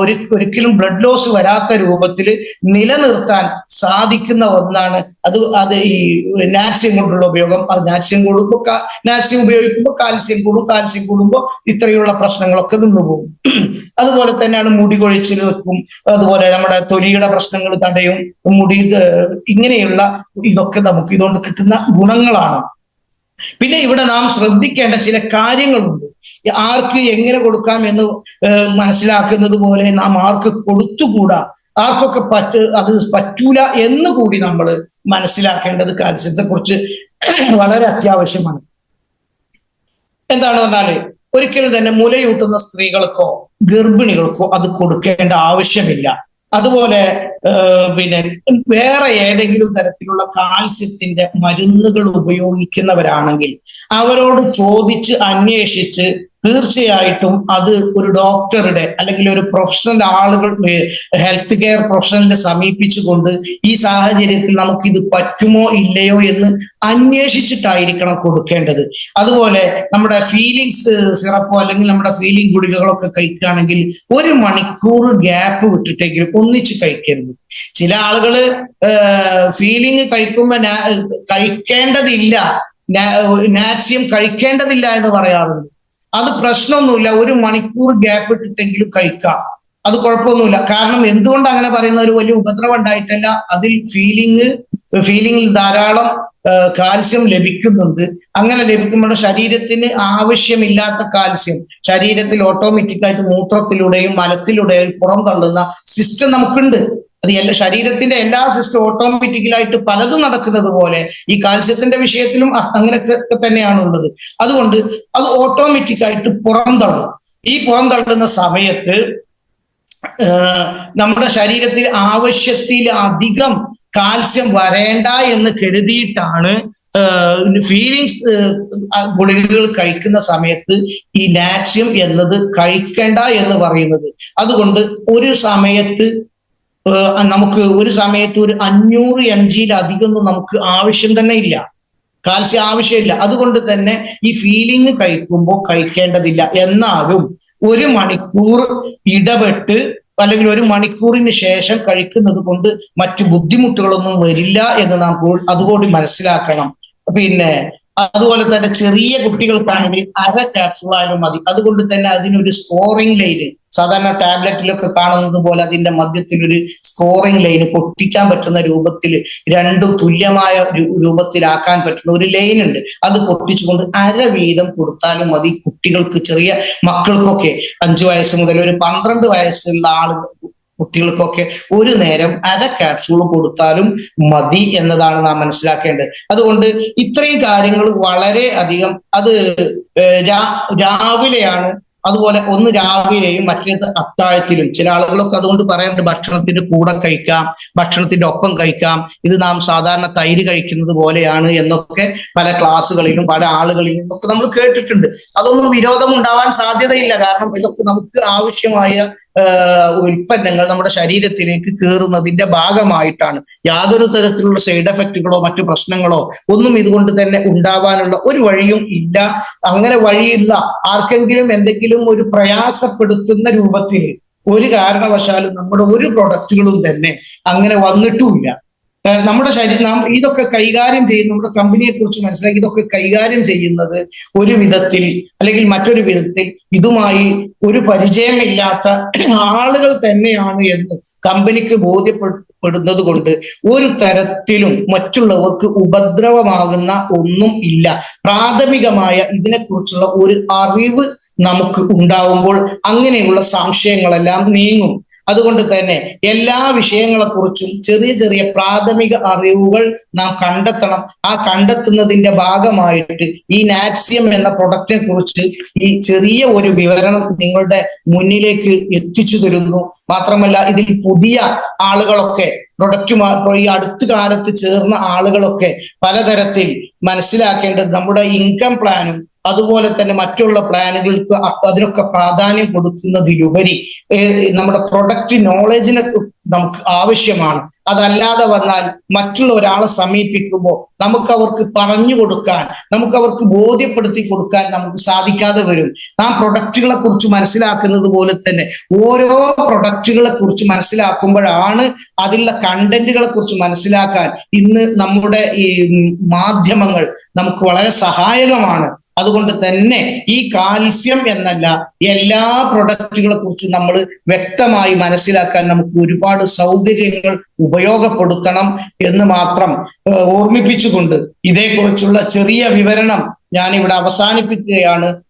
ഒരു ഒരിക്കലും ബ്ലഡ് ലോസ് വരാത്ത രൂപത്തിൽ നിലനിർത്താൻ സാധിക്കുന്ന ഒന്നാണ്. അത് അത് ഈ നാസ്യം കൊണ്ടുള്ള ഉപയോഗം. അത് നാസ്യം കൂടുമ്പോൾ നാസ്യം ഉപയോഗിക്കുമ്പോൾ കാൽസ്യം കൂടും കാൽസ്യം കൂടുമ്പോൾ ഇത്രയുള്ള പ്രശ്നങ്ങളൊക്കെ നിന്നുപോകും. അതുപോലെ തന്നെയാണ് മുടി കൊഴിച്ചിൽ വെക്കും. അതുപോലെ നമ്മുടെ തൊലിയുടെ പ്രശ്നങ്ങൾ തടയും. മുടി ഇങ്ങനെയുള്ള ഇതൊക്കെ നമുക്ക് ഇതുകൊണ്ട് കിട്ടുന്ന ഗുണങ്ങളാണ്. പിന്നെ ഇവിടെ നാം ശ്രദ്ധിക്കേണ്ട ചില കാര്യങ്ങളുണ്ട്. ആർക്ക് എങ്ങനെ കൊടുക്കാം എന്ന് മനസ്സിലാക്കുന്നത് പോലെ നാം ആർക്ക് കൊടുത്തുകൂടാ? ആർക്കൊക്കെ പറ്റ അത് പറ്റൂല എന്ന് കൂടി നമ്മൾ മനസ്സിലാക്കേണ്ടത് കാൽസ്യത്തെ കുറിച്ച് വളരെ അത്യാവശ്യമാണ്. എന്താണ് പറഞ്ഞാൽ ഒരിക്കലും തന്നെ മുലയൂട്ടുന്ന സ്ത്രീകൾക്കോ ഗർഭിണികൾക്കോ അത് കൊടുക്കേണ്ട ആവശ്യമില്ല. അതുപോലെ പിന്നെ വേറെ ഏതെങ്കിലും തരത്തിലുള്ള കാൽസ്യത്തിന്റെ മരുന്നുകൾ ഉപയോഗിക്കുന്നവരാണെങ്കിൽ അവരോട് ചോദിച്ച് അന്വേഷിച്ച് തീർച്ചയായിട്ടും അത് ഒരു ഡോക്ടറുടെ അല്ലെങ്കിൽ ഒരു പ്രൊഫഷണൽ ആളുകൾ ഹെൽത്ത് കെയർ പ്രൊഫഷണലിനെ സമീപിച്ചുകൊണ്ട് ഈ സാഹചര്യത്തിൽ നമുക്ക് ഇത് പറ്റുമോ ഇല്ലയോ എന്ന് അന്വേഷിച്ചിട്ടായിരിക്കണം കൊടുക്കേണ്ടത്. അതുപോലെ നമ്മുടെ ഫീലിങ്സ് സിറപ്പോ അല്ലെങ്കിൽ നമ്മുടെ ഫീലിംഗ് ഗുളികകളൊക്കെ കഴിക്കുകയാണെങ്കിൽ ഒരു മണിക്കൂർ ഗ്യാപ്പ് വിട്ടിട്ടെങ്കിലും ഒന്നിച്ച് കഴിക്കരുത്. ചില ആളുകൾ ഫീലിംഗ് കഴിക്കുമ്പോൾ കഴിക്കേണ്ടതില്ല. നാറ്റ്സ്യം കഴിക്കേണ്ടതില്ല എന്ന് പറയാറുണ്ട്. അത് പ്രശ്നമൊന്നുമില്ല. ഒരു മണിക്കൂർ ഗ്യാപ്പ് ഇട്ടിട്ടെങ്കിലും കഴിക്കാം. അത് കുഴപ്പമൊന്നുമില്ല. കാരണം എന്തുകൊണ്ട് അങ്ങനെ പറയുന്ന ഒരു വലിയ ഉപദ്രവം ഉണ്ടായിട്ടല്ല? അതിൽ ഫീലിംഗ് ഫീലിംഗിൽ ധാരാളം കാൽസ്യം ലഭിക്കുന്നുണ്ട്. അങ്ങനെ ലഭിക്കുമ്പോൾ ശരീരത്തിന് ആവശ്യമില്ലാത്ത കാൽസ്യം ശരീരത്തിൽ ഓട്ടോമാറ്റിക്കായിട്ട് മൂത്രത്തിലൂടെയും മലത്തിലൂടെയും പുറം തള്ളുന്ന സിസ്റ്റം നമുക്കുണ്ട്. അത് എന്റെ ശരീരത്തിന്റെ എല്ലാ സിസ്റ്റം ഓട്ടോമാറ്റിക്കലായിട്ട് പലതും നടക്കുന്നത് പോലെ ഈ കാൽസ്യത്തിന്റെ വിഷയത്തിലും അങ്ങനെയൊക്കെ തന്നെയാണ് ഉള്ളത്. അതുകൊണ്ട് അത് ഓട്ടോമാറ്റിക്കായിട്ട് പുറന്തള്ളും പുറം തള്ളും. ഈ പുറം തള്ളുന്ന സമയത്ത് നമ്മുടെ ശരീരത്തിൽ ആവശ്യത്തിൽ അധികം കാൽസ്യം വരേണ്ട എന്ന് കരുതിയിട്ടാണ് ഫീലിങ്സ് ഗുളികകൾ കഴിക്കുന്ന സമയത്ത് ഈ നാച്ചിയം എന്നത് കഴിക്കേണ്ട എന്ന് പറയുന്നത്. അതുകൊണ്ട് ഒരു സമയത്ത് നമുക്ക് ഒരു സമയത്ത് ഒരു അഞ്ഞൂറ് എം ജിയിലധികമൊന്നും നമുക്ക് ആവശ്യം തന്നെ ഇല്ല. കാൽസ്യം ആവശ്യമില്ല. അതുകൊണ്ട് തന്നെ ഈ ഫീലിംഗ് കഴിക്കുമ്പോൾ കഴിക്കേണ്ടതില്ല. എന്നാലും ഒരു മണിക്കൂർ ഇടപെട്ട് അല്ലെങ്കിൽ ഒരു മണിക്കൂറിന് ശേഷം കഴിക്കുന്നത് കൊണ്ട് മറ്റു ബുദ്ധിമുട്ടുകളൊന്നും വരില്ല എന്ന് നാം അതുകൂടി മനസ്സിലാക്കണം. പിന്നെ അതുപോലെ തന്നെ ചെറിയ കുട്ടികൾക്കാണെങ്കിൽ അര ക്യാപ്സുളായാലും മതി. അതുകൊണ്ട് തന്നെ അതിനൊരു സ്കോറിംഗ് ലൈന് സാധാരണ ടാബ്ലറ്റിലൊക്കെ കാണുന്നത് പോലെ അതിന്റെ മധ്യത്തിൽ ഒരു സ്കോറിംഗ് ലൈൻ പൊട്ടിക്കാൻ പറ്റുന്ന രൂപത്തിൽ രണ്ടും തുല്യമായ രൂപത്തിലാക്കാൻ പറ്റുന്ന ഒരു ലൈൻ ഉണ്ട്. അത് പൊട്ടിച്ചുകൊണ്ട് അര വീതം കൊടുത്താലും മതി കുട്ടികൾക്ക് ചെറിയ മക്കൾക്കൊക്കെ. അഞ്ചു വയസ്സ് മുതൽ ഒരു പന്ത്രണ്ട് വയസ്സുള്ള ആളുകൾ കുട്ടികൾക്കൊക്കെ ഒരു നേരം അര ക്യാപ്സൂൾ കൊടുത്താലും മതി എന്നതാണ് നാം മനസ്സിലാക്കേണ്ടത്. അതുകൊണ്ട് ഇത്രയും കാര്യങ്ങൾ വളരെ അധികം അത് രാവിലെയാണ് അതുപോലെ ഒന്ന് രാവിലെയും മറ്റേത് അത്താഴത്തിലും. ചില ആളുകളൊക്കെ അതുകൊണ്ട് പറയാറുണ്ട് ഭക്ഷണത്തിന്റെ കൂടെ കഴിക്കാം ഭക്ഷണത്തിന്റെ ഒപ്പം കഴിക്കാം. ഇത് നാം സാധാരണ തൈര് കഴിക്കുന്നത് പോലെയാണ് എന്നൊക്കെ പല ക്ലാസ്സുകളിലും പല ആളുകളിലും ഒക്കെ നമ്മൾ കേട്ടിട്ടുണ്ട്. അതൊന്നും വിരോധം ഉണ്ടാവാൻ സാധ്യതയില്ല. കാരണം ഇതൊക്കെ നമുക്ക് ആവശ്യമായ ഉൽപ്പന്നങ്ങൾ നമ്മുടെ ശരീരത്തിലേക്ക് കയറുന്നതിന്റെ ഭാഗമായിട്ടാണ്. യാതൊരു തരത്തിലുള്ള സൈഡ് എഫക്റ്റുകളോ മറ്റു പ്രശ്നങ്ങളോ ഒന്നും ഇതുകൊണ്ട് തന്നെ ഉണ്ടാവാനുള്ള ഒരു വഴിയും ഇല്ല. അങ്ങനെ വഴിയില്ല. ആർക്കെങ്കിലും എന്തെങ്കിലും ഒരു പ്രയാസപ്പെടുത്തുന്ന രൂപത്തിൽ ഒരു കാരണവശാലും നമ്മുടെ ഒരു പ്രൊഡക്റ്റുകളും തന്നെ അങ്ങനെ വന്നിട്ടുമില്ല. നമ്മുടെ ശരീരം നാം ഇതൊക്കെ കൈകാര്യം ചെയ്യുന്ന നമ്മുടെ കമ്പനിയെ കുറിച്ച് മനസ്സിലാക്കി ഇതൊക്കെ കൈകാര്യം ചെയ്യുന്നത് ഒരു വിധത്തിൽ അല്ലെങ്കിൽ മറ്റൊരു വിധത്തിൽ ഇതുമായി ഒരു പരിചയമില്ലാത്ത ആളുകൾ തന്നെയാണ് എന്ന് കമ്പനിക്ക് ബോധ്യപ്പെടുന്നത് കൊണ്ട് ഒരു തരത്തിലും മറ്റുള്ളവർക്ക് ഉപദ്രവമാകുന്ന ഒന്നും ഇല്ല. പ്രാഥമികമായ ഇതിനെക്കുറിച്ചുള്ള ഒരു അറിവ് നമുക്ക് ഉണ്ടാവുമ്പോൾ അങ്ങനെയുള്ള സംശയങ്ങളെല്ലാം നീങ്ങും. അതുകൊണ്ട് തന്നെ എല്ലാ വിഷയങ്ങളെക്കുറിച്ചും ചെറിയ ചെറിയ പ്രാഥമിക അറിവുകൾ നാം കണ്ടെത്തണം. ആ കണ്ടെത്തുന്നതിന്റെ ഭാഗമായിട്ട് ഈ നാറ്റ്സിയം എന്ന പ്രൊഡക്റ്റിനെ കുറിച്ച് ഈ ചെറിയ ഒരു വിവരണം നിങ്ങളുടെ മുന്നിലേക്ക് എത്തിച്ചു തരുന്നു. മാത്രമല്ല ഇതിൽ പുതിയ ആളുകളൊക്കെ പ്രൊഡക്റ്റുമായി ഈ അടുത്ത കാലത്ത് ചേർന്ന ആളുകളൊക്കെ പലതരത്തിൽ മനസ്സിലാക്കേണ്ടത് നമ്മുടെ ഇൻകം പ്ലാനും അതുപോലെ തന്നെ മറ്റുള്ള പ്ലാനുകൾക്ക് അതിനൊക്കെ പ്രാധാന്യം കൊടുക്കുന്നതിലുപരി നമ്മുടെ പ്രൊഡക്റ്റ് നോളജിനെ നമുക്ക് ആവശ്യമാണ്. അതല്ലാതെ വന്നാൽ മറ്റുള്ള ഒരാളെ സമീപിക്കുമ്പോൾ നമുക്ക് അവർക്ക് പറഞ്ഞു കൊടുക്കാൻ നമുക്ക് അവർക്ക് ബോധ്യപ്പെടുത്തി കൊടുക്കാൻ നമുക്ക് സാധിക്കാതെ വരും. നാ പ്രൊഡക്റ്റുകളെ കുറിച്ച് മനസ്സിലാക്കുന്നത് പോലെ തന്നെ ഓരോ പ്രൊഡക്റ്റുകളെ കുറിച്ച് മനസ്സിലാക്കുമ്പോഴാണ് അതിലുള്ള കണ്ടന്റുകളെ കുറിച്ച് മനസ്സിലാക്കാൻ ഇന്ന് നമ്മുടെ ഈ മാധ്യമങ്ങൾ നമുക്ക് വളരെ സഹായകമാണ്. അതുകൊണ്ട് തന്നെ ഈ കാൽസ്യം എന്നല്ല എല്ലാ പ്രൊഡക്റ്റുകളെ കുറിച്ചും നമ്മൾ വ്യക്തമായി മനസ്സിലാക്കാൻ നമുക്ക് ഒരുപാട് സൗകര്യങ്ങൾ ഉപയോഗപ്പെടുത്തണം എന്ന് മാത്രം ഓർമ്മിപ്പിച്ചുകൊണ്ട് ഇതേക്കുറിച്ചുള്ള ചെറിയ വിവരണം ഞാനിവിടെ അവസാനിപ്പിക്കുകയാണ്.